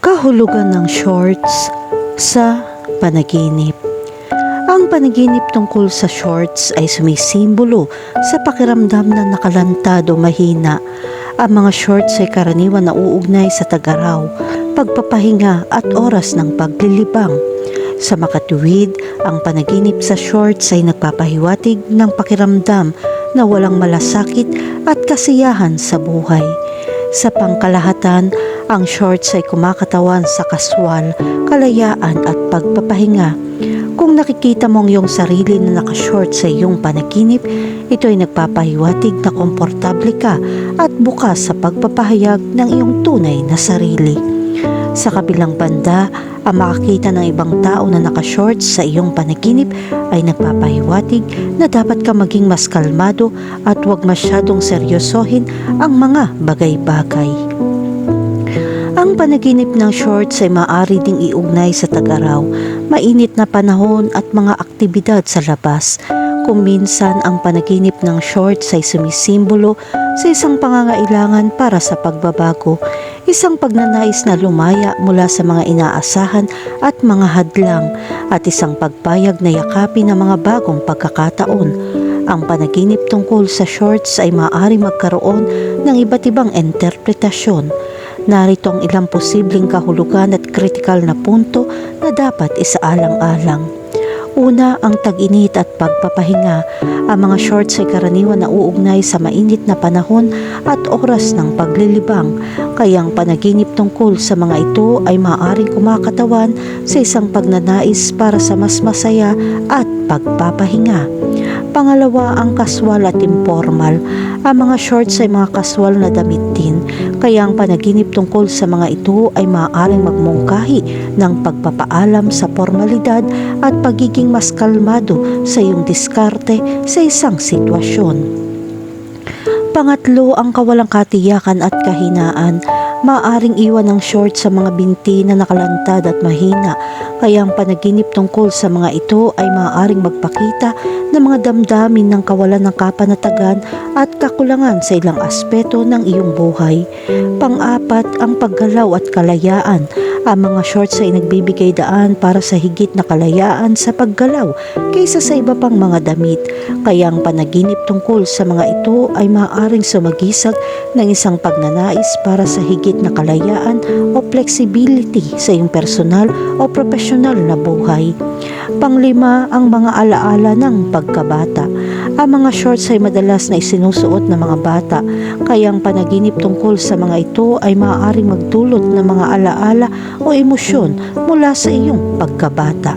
Kahulugan ng shorts sa panaginip. Ang panaginip tungkol sa shorts ay sumisimbolo sa pakiramdam na nakalantad o mahina. Ang mga shorts ay karaniwan na uugnay sa tagaraw, pagpapahinga at oras ng paglilibang. Sa makatuwid, ang panaginip sa shorts ay nagpapahiwatig ng pakiramdam na walang malasakit at kasiyahan sa buhay. Sa pangkalahatan, ang shorts ay kumakatawan sa kaswal, kalayaan at pagpapahinga. Kung nakikita mo ang iyong sarili na nakashort sa iyong panaginip, ito ay nagpapahiwatig na komportable ka at bukas sa pagpapahayag ng iyong tunay na sarili. Sa kabilang banda, ang makakita ng ibang tao na nakashorts sa iyong panaginip ay nagpapahiwatig na dapat ka maging mas kalmado at huwag masyadong seryosohin ang mga bagay-bagay. Ang panaginip ng shorts ay maaari ding iugnay sa tag-araw, mainit na panahon at mga aktibidad sa labas. Kung minsan ang panaginip ng shorts ay sumisimbolo sa isang pangangailangan para sa pagbabago, isang pagnanais na lumaya mula sa mga inaasahan at mga hadlang, at isang pagpayag na yakapin ang mga bagong pagkakataon. Ang panaginip tungkol sa shorts ay maaari magkaroon ng iba't ibang interpretasyon. Narito ang ilang posibleng kahulugan at kritikal na punto na dapat isaalang-alang. Una, ang tag-init at pagpapahinga. Ang mga shorts ay karaniwan na uugnay sa mainit na panahon at oras ng paglilibang. Kaya ang panaginip tungkol sa mga ito ay maaaring kumakatawan sa isang pagnanais para sa mas masaya at pagpapahinga. Pangalawa, ang kaswal at informal. Ang mga shorts ay mga kaswal na damit din, kaya ang panaginip tungkol sa mga ito ay maaaring magmungkahi ng pagpapaalam sa formalidad at pagiging mas kalmado sa iyong diskarte sa isang sitwasyon. Pangatlo, ang kawalang katiyakan at kahinaan. Maaring iwan ng short sa mga binti na nakalantad at mahina, kaya ang panaginip tungkol sa mga ito ay maaaring magpakita ng mga damdamin ng kawalan ng kapanatagan at kakulangan sa ilang aspeto ng iyong buhay. Pang-apat, ang paggalaw at kalayaan. Ang mga shorts ay nagbibigay daan para sa higit na kalayaan sa paggalaw kaysa sa iba pang mga damit. Kaya ang panaginip tungkol sa mga ito ay maaaring sumagisag ng isang pagnanais para sa higit na kalayaan o flexibility sa iyong personal o profesional na buhay. Panglima, ang mga alaala ng pagkabata. Ang mga shorts ay madalas na isinusuot ng mga bata, kaya ang panaginip tungkol sa mga ito ay maaaring magdulot ng mga alaala o emosyon mula sa iyong pagkabata.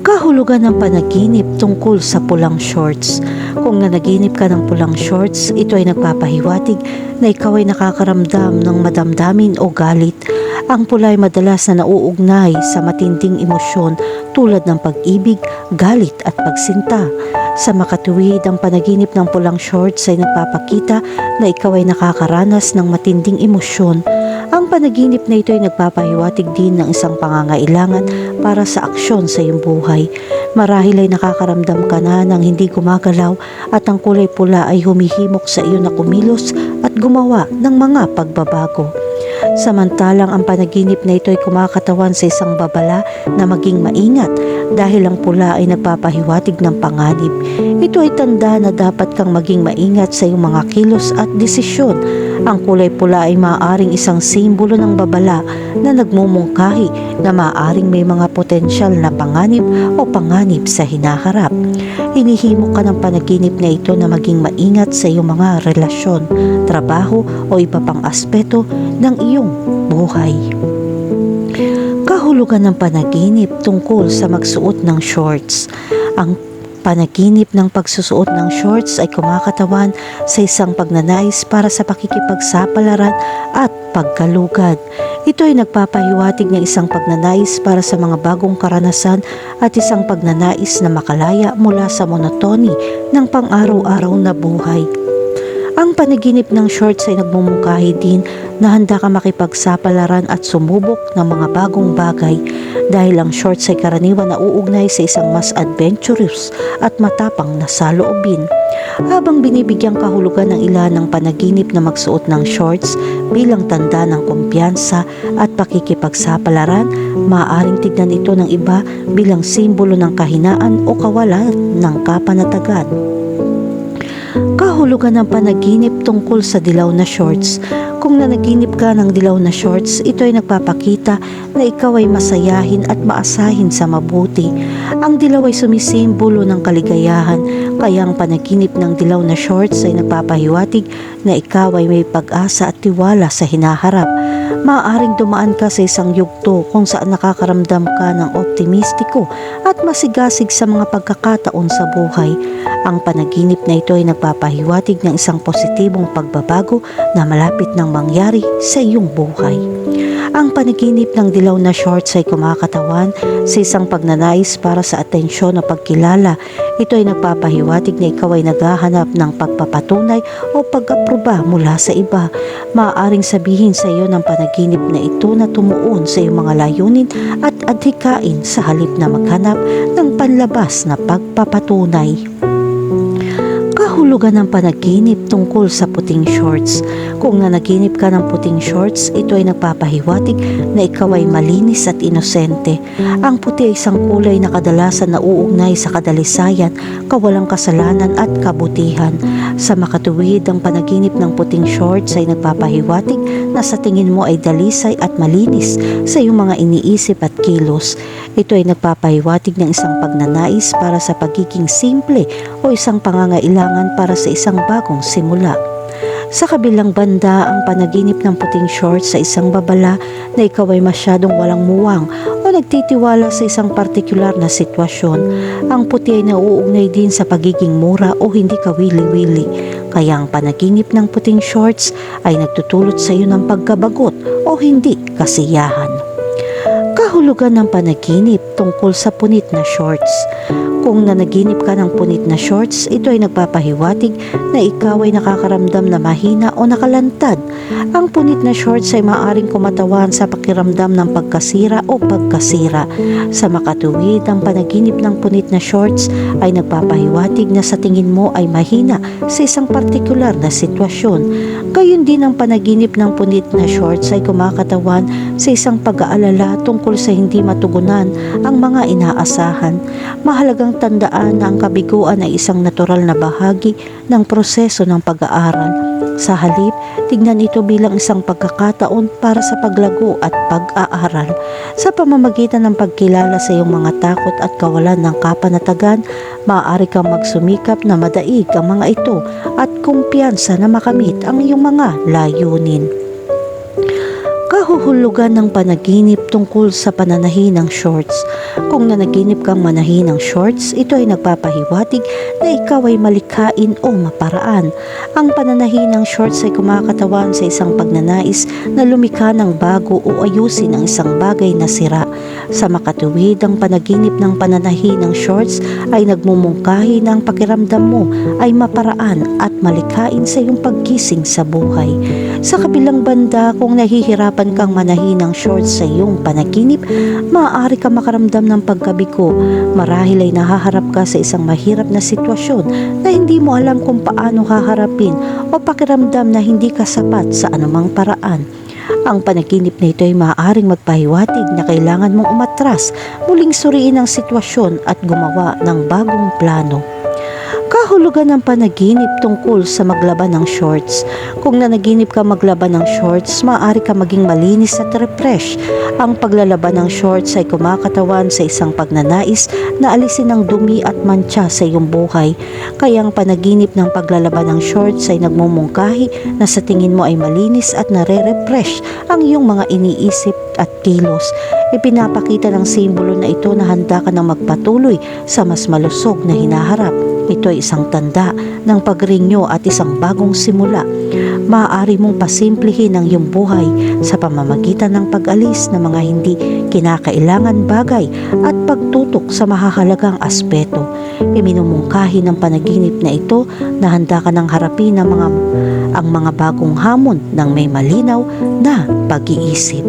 Kahulugan ng panaginip tungkol sa pulang shorts. Kung nanaginip ka ng pulang shorts, ito ay nagpapahiwatig na ikaw ay nakakaramdam ng madamdamin o galit. Ang pula ay madalas na nauugnay sa matinding emosyon tulad ng pag-ibig, galit at pagsinta. Sa makatuwid, ang panaginip ng pulang shorts ay nagpapakita na ikaw ay nakakaranas ng matinding emosyon. Ang panaginip na ito ay nagpapahiwatig din ng isang pangangailangan para sa aksyon sa iyong buhay. Marahil ay nakakaramdam ka na ng hindi gumagalaw at ang kulay pula ay humihimok sa iyo na kumilos at gumawa ng mga pagbabago. Samantalang ang panaginip na ito ay kumakatawan sa isang babala na maging maingat dahil ang pula ay nagpapahiwatig ng panganib. Ito ay tanda na dapat kang maging maingat sa iyong mga kilos at desisyon. Ang kulay pula ay maaaring isang simbolo ng babala na nagmumungkahi na maaaring may mga potensyal na panganib o panganib sa hinaharap. Hinihimo ka ng panaginip na ito na maging maingat sa iyong mga relasyon, trabaho o iba pang aspeto ng iyong buhay. Kahulugan ng panaginip tungkol sa magsuot ng shorts. Ang panaginip ng pagsusuot ng shorts ay kumakatawan sa isang pagnanais para sa pakikipagsapalaran at pagkalugad. Ito ay nagpapahiwatig ng isang pagnanais para sa mga bagong karanasan at isang pagnanais na makalaya mula sa monotony ng pang-araw-araw na buhay. Ang panaginip ng shorts ay nagmumungkahi din na handa ka makipagsapalaran at sumubok ng mga bagong bagay dahil ang shorts ay karaniwan na uugnay sa isang mas adventurous at matapang na saloobin. Habang binibigyang kahulugan ng ilan ng panaginip na magsuot ng shorts bilang tanda ng kumpiyansa at pakikipagsapalaran, maaaring tignan ito ng iba bilang simbolo ng kahinaan o kawalan ng kapanatagan. Kahulugan ng panaginip tungkol sa dilaw na shorts. Kung nanaginip ka ng dilaw na shorts, ito ay nagpapakita na ikaw ay masayahin at maasahin sa mabuti. Ang dilaw ay sumisimbolo ng kaligayahan, kaya ang panaginip ng dilaw na shorts ay nagpapahiwatig na ikaw ay may pag-asa at tiwala sa hinaharap. Maaaring dumaan ka sa isang yugto kung saan nakakaramdam ka ng optimistiko at masigasig sa mga pagkakataon sa buhay. Ang panaginip na ito ay nagpapahiwatig ng isang positibong pagbabago na malapit ng mangyari sa iyong buhay. Ang panaginip ng dilaw na shorts ay kumakatawan sa isang pagnanais para sa atensyon o pagkilala. Ito ay nagpapahiwatig na ikaw ay naghahanap ng pagpapatunay o pag-aproba mula sa iba. Maaaring sabihin sa iyo ng panaginip na ito na tumuon sa iyong mga layunin at adhikain sa halip na maghanap ng panlabas na pagpapatunay kahulugan ng panaginip tungkol sa puting shorts. Kung nanaginip ka ng puting shorts, ito ay nagpapahiwatig na ikaw ay malinis at inosente. Ang puti ay isang kulay na kadalasan nauugnay sa kadalisayan, kawalang kasalanan at kabutihan. Sa makatuwid, ang panaginip ng puting shorts ay nagpapahiwatig na sa tingin mo ay dalisay at malinis sa iyong mga iniisip at kilos. Ito ay nagpapahiwatig ng isang pagnanais para sa pagiging simple o isang pangangailangan para sa isang bagong simula. Sa kabilang banda, ang panaginip ng puting shorts sa isang babala na ikaw ay masyadong walang muwang o nagtitiwala sa isang partikular na sitwasyon. Ang puti ay nauugnay din sa pagiging mura o hindi kawili-wili. Kaya ang panaginip ng puting shorts ay nagtutulot sa iyo ng pagkabagot o hindi kasiyahan. Kahulugan ng panaginip tungkol sa punit na shorts. Kung nanaginip ka ng punit na shorts, ito ay nagpapahiwatig na ikaw ay nakakaramdam na mahina o nakalantad. Ang punit na shorts ay maaaring kumatawan sa pakiramdam ng pagkasira o pagkasira. Sa makatuwid, ang panaginip ng punit na shorts ay nagpapahiwatig na sa tingin mo ay mahina sa isang partikular na sitwasyon. Gayon din ang panaginip ng punit na shorts ay kumakatawan sa isang pag-aalala tungkol sa hindi matugunan ang mga inaasahan. Mahalagang tandaan na ang kabiguan ay isang natural na bahagi ng proseso ng pag-aaral. Sa halip, tignan ito bilang isang pagkakataon para sa paglago at pag-aaral. Sa pamamagitan ng pagkilala sa iyong mga takot at kawalan ng kapanatagan, maaari kang magsumikap na madaig ang mga ito at kumpiyansa na makamit ang iyong mga layunin kahuhulugan ng panaginip tungkol sa pananahi ng shorts. Kung nanaginip kang manahi ng shorts, ito ay nagpapahiwatig na ikaw ay malikhain o maparaan. Ang pananahi ng shorts ay kumakatawan sa isang pagnanais na lumikha ng bago o ayusin ang isang bagay na sira. Sa makatuwid, ang panaginip ng pananahi ng shorts ay nagmumungkahi na ang pakiramdam mo ay maparaan at malikhain sa iyong pagkising sa buhay. Sa kabilang banda, kung nahihirapan kang manahi ng shorts sa iyong panaginip, maaari ka makaramdam ng pagkabigo. Marahil ay nahaharap ka sa isang mahirap na sitwasyon na hindi mo alam kung paano haharapin o pakiramdam na hindi ka sapat sa anumang paraan. Ang panaginip na ito ay maaaring magpahiwatig na kailangan mong umatras, muling suriin ang sitwasyon at gumawa ng bagong plano kahulugan ng panaginip tungkol sa maglaban ng shorts. Kung nanaginip ka maglaban ng shorts, maaari ka maging malinis at refresh. Ang paglalaban ng shorts ay kumakatawan sa isang pagnanais na alisin ang dumi at mantsa sa iyong buhay. Kaya ang panaginip ng paglalaban ng shorts ay nagmumungkahi na sa tingin mo ay malinis at nare-refresh ang iyong mga iniisip at kilos. Ipinapakita ng simbolo na ito na handa ka ng magpatuloy sa mas malusog na hinaharap. Ito ay isang tanda ng pagrinyo at isang bagong simula. maaari mong pasimplihin ang iyong buhay sa pamamagitan ng pag-alis ng mga hindi kinakailangan bagay at pagtutok sa mahahalagang aspeto. Iminumungkahi ng panaginip na ito na handa ka ng harapin ang mga, ang mga bagong hamon ng may malinaw na pag-iisip.